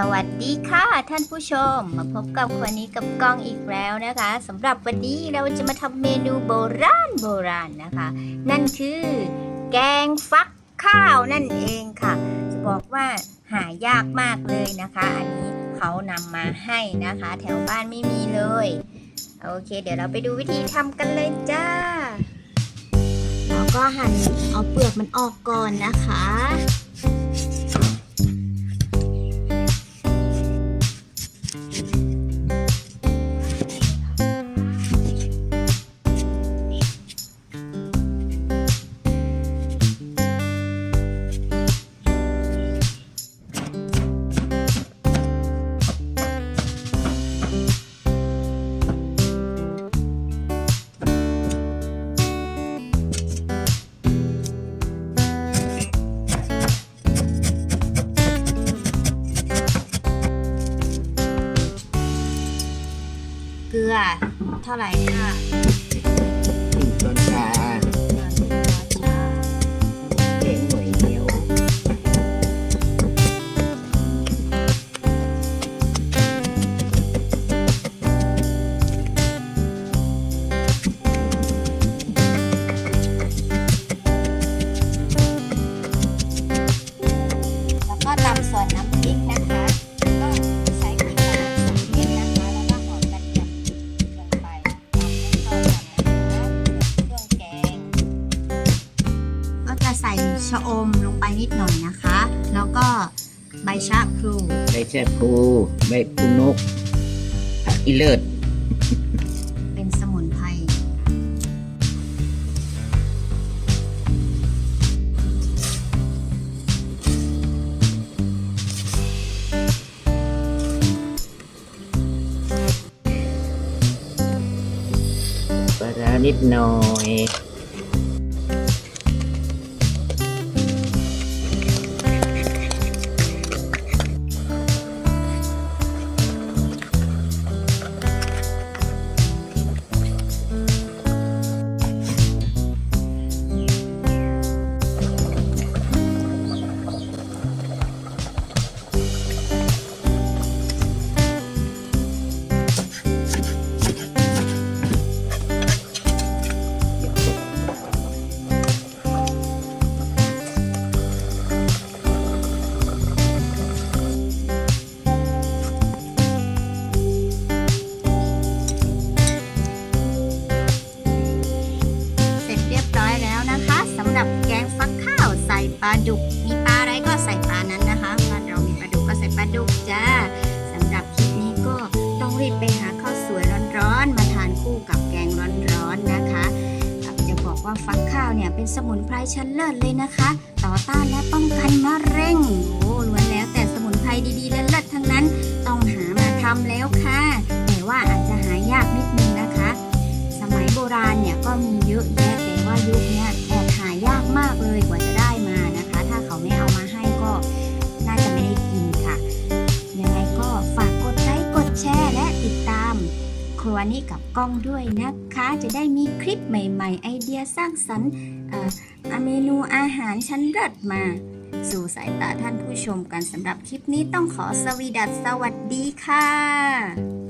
สวัสดีค่ะท่านผู้ชม มาพบกับควันนี้กับกล้องอีกแล้วนะคะสำหรับวันนี้เราจะมาทำเมนูโบราณโบราณนะคะ นั่นคือแกงฟักข้าวนั่นเองค่ะ จะบอกว่าหายากมากเลยนะคะ อันนี้เขานำมาให้นะคะ แถวบ้านไม่มีเลย โอเค เดี๋ยวเราไปดูวิธีทำกันเลยจ้าเราก็หั่นเอาเปลือกมันออกก่อนนะคะ เกลือเท่าไหร่ค่ะหนึ่งช้อนชา ใส่ชะอมลงไปนิดหน่อยนะคะ แล้วก็ใบชะพลูใบแช่พลูใบพลูนกผักอีเลิศเป็นสมุนไพรปลาร้านิดหน่อย ลาดุก มีปลาอะไรก็ใส่ปลานั้นนะคะบ้านเรามีปลาดุกก็ใส่ปลาดุกจ้าสำหรับคลิปนี้ก็ต้องรีบไปหาข้าวสวยร้อนๆมาทานคู่กับแกงร้อนๆนะคะจะบอกว่าฟักข้าวเนี่ยเป็นสมุนไพรชั้นเลิศเลยนะคะ ต่อต้านและป้องกันมะเร็งโอ้ล้วนแล้วแต่สมุนไพรดีๆและเลิศทั้งนั้นต้องหามาทำแล้วค่ะแต่ว่าอาจจะหายากนิดนึงนะคะ สมัยโบราณเนี่ยก็มีเยอะแยะแต่ว่ายุคนี้แอบหายากมากเลยกว่า ครัวนี้กับกล้องด้วยนะคะ จะได้มีคลิปใหม่ๆ ไอเดียสร้างสรรค์เอ่อเมนูอาหารชั้นเลิศมา สู่สายตาท่านผู้ชมกันสำหรับคลิปนี้ต้องขอสวีดัสสวัสดีค่ะ